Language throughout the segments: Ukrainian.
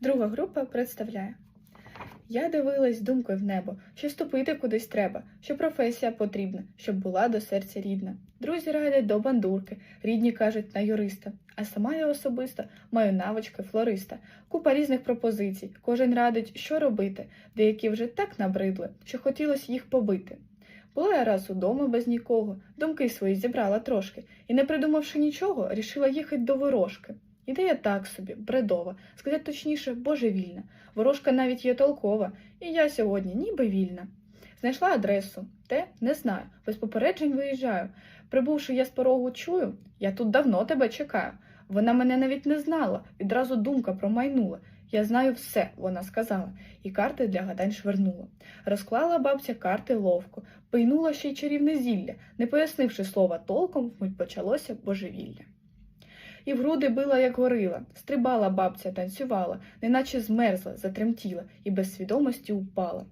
Друга група представляє. Я дивилась думкою в небо, що вступити кудись треба, що професія потрібна, щоб була до серця рідна. Друзі радять до бандурки, рідні кажуть на юриста, а сама я особисто маю навички флориста. Купа різних пропозицій, кожен радить, що робити, деякі вже так набридли, що хотілося їх побити. Була я раз удома без нікого, думки свої зібрала трошки, і, не придумавши нічого, рішила їхати до ворожки. Ідея так собі, бредова, сказати точніше, божевільна. Ворожка навіть є толкова, і я сьогодні ніби вільна. Знайшла адресу, де не знаю, без попереджень виїжджаю. Прибувши я з порогу чую, я тут давно тебе чекаю. Вона мене навіть не знала, відразу думка промайнула. Я знаю все, вона сказала, і карти для гадань швернула. Розклала бабця карти ловко, пийнула ще й чарівне зілля, не пояснивши слова толком, вмить почалося божевілля. І в груди била, як горила, стрибала бабця, танцювала, неначе змерзла, затремтіла і без свідомості упала.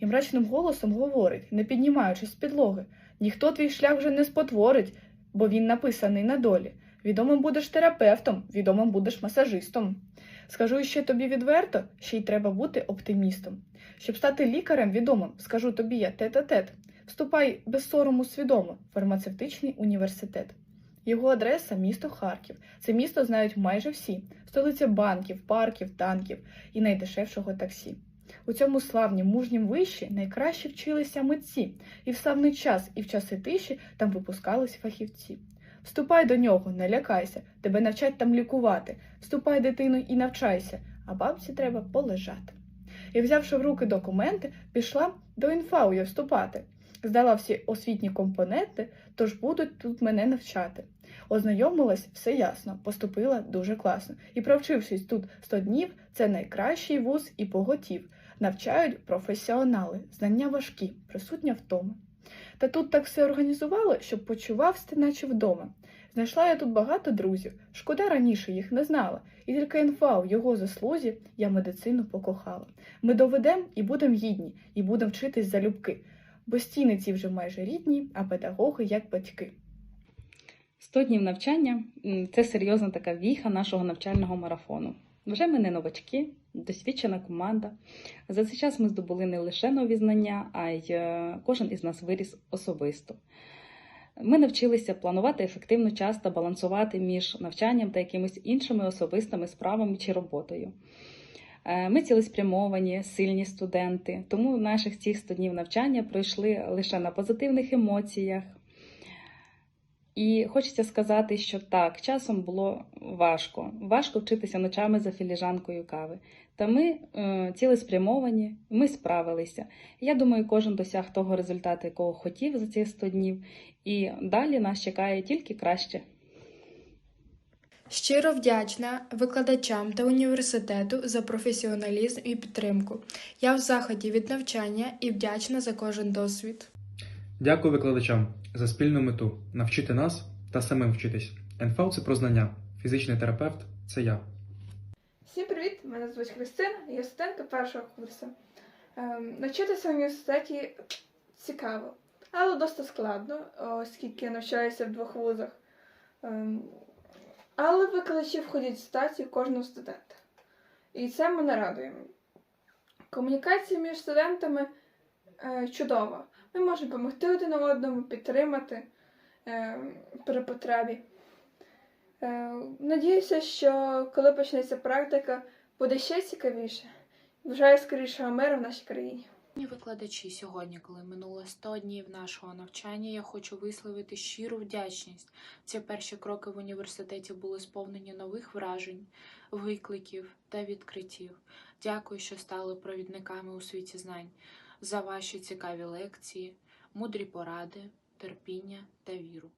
І мрачним голосом говорить, не піднімаючись з підлоги, ніхто твій шлях вже не спотворить, бо він написаний на долі. Відомим будеш терапевтом, відомим будеш масажистом. Скажу ще тобі відверто, ще й треба бути оптимістом. Щоб стати лікарем відомим, скажу тобі я тет-а-тет. Вступай без сорому свідомо фармацевтичний університет. Його адреса місто Харків. Це місто знають майже всі: столиця банків, парків, танків і найдешевшого таксі. У цьому славнім мужнім виші найкраще вчилися митці, і в славний час, і в часи тиші там випускались фахівці. Вступай до нього, не лякайся, тебе навчать там лікувати. Вступай, дитину, і навчайся, а бабці треба полежати. І, взявши в руки документи, пішла до інфауя вступати. Здала всі освітні компоненти, тож будуть тут мене навчати. Ознайомилась, все ясно, поступила дуже класно. І провчившись тут 100 днів, це найкращий вуз і поготів. Навчають професіонали, знання важкі, присутня втома. Та тут так все організувало, щоб почувався, наче вдома. Знайшла я тут багато друзів, шкода раніше їх не знала, і тільки інфа в його заслузі я медицину покохала. Ми доведем і будем гідні, і будем вчитись залюбки, бо стіни ці вже майже рідні, а педагоги як батьки. 100 днів навчання це серйозна така віха нашого навчального марафону. Вже ми не новачки, досвідчена команда. За цей час ми здобули не лише нові знання, а й е, кожен із нас виріс особисто. Ми навчилися планувати ефективно час та балансувати між навчанням та якимись іншими особистими справами чи роботою. Е, Ми цілеспрямовані, сильні студенти, тому наших цих 100 днів навчання пройшли лише на позитивних емоціях. І хочеться сказати, що так, часом було важко. Важко вчитися ночами за філіжанкою кави. Та ми е, цілеспрямовані, ми справилися. Я думаю, кожен досяг того результату, якого хотів за ці 100 днів. І далі нас чекає тільки краще. Щиро вдячна викладачам та університету за професіоналізм і підтримку. Я в заході від навчання і вдячна за кожен досвід. Дякую викладачам за спільну мету навчити нас та самим вчитись. НФЛ – це про знання, фізичний терапевт це я. Всім привіт! Мене звуть Христина, я студентка першого курсу. Ем, навчитися в університеті цікаво, але досить складно, оскільки я навчаюся в двох вузах. Ем, але викладачі входять в статі кожного студента. І це мене радує. Комунікація між студентами е, чудова. Ми можемо допомогти один одному, підтримати е, при потребі. Е, Надіюся, що коли почнеться практика, буде ще цікавіше. Бажаю скорішого миру в нашій країні. Викладачі, сьогодні, коли минуло 100 днів нашого навчання, я хочу висловити щиру вдячність. Ці перші кроки в університеті були сповнені нових вражень, викликів та відкриттів. Дякую, що стали провідниками у світі знань, за ваші цікаві лекції, мудрі поради, терпіння та віру.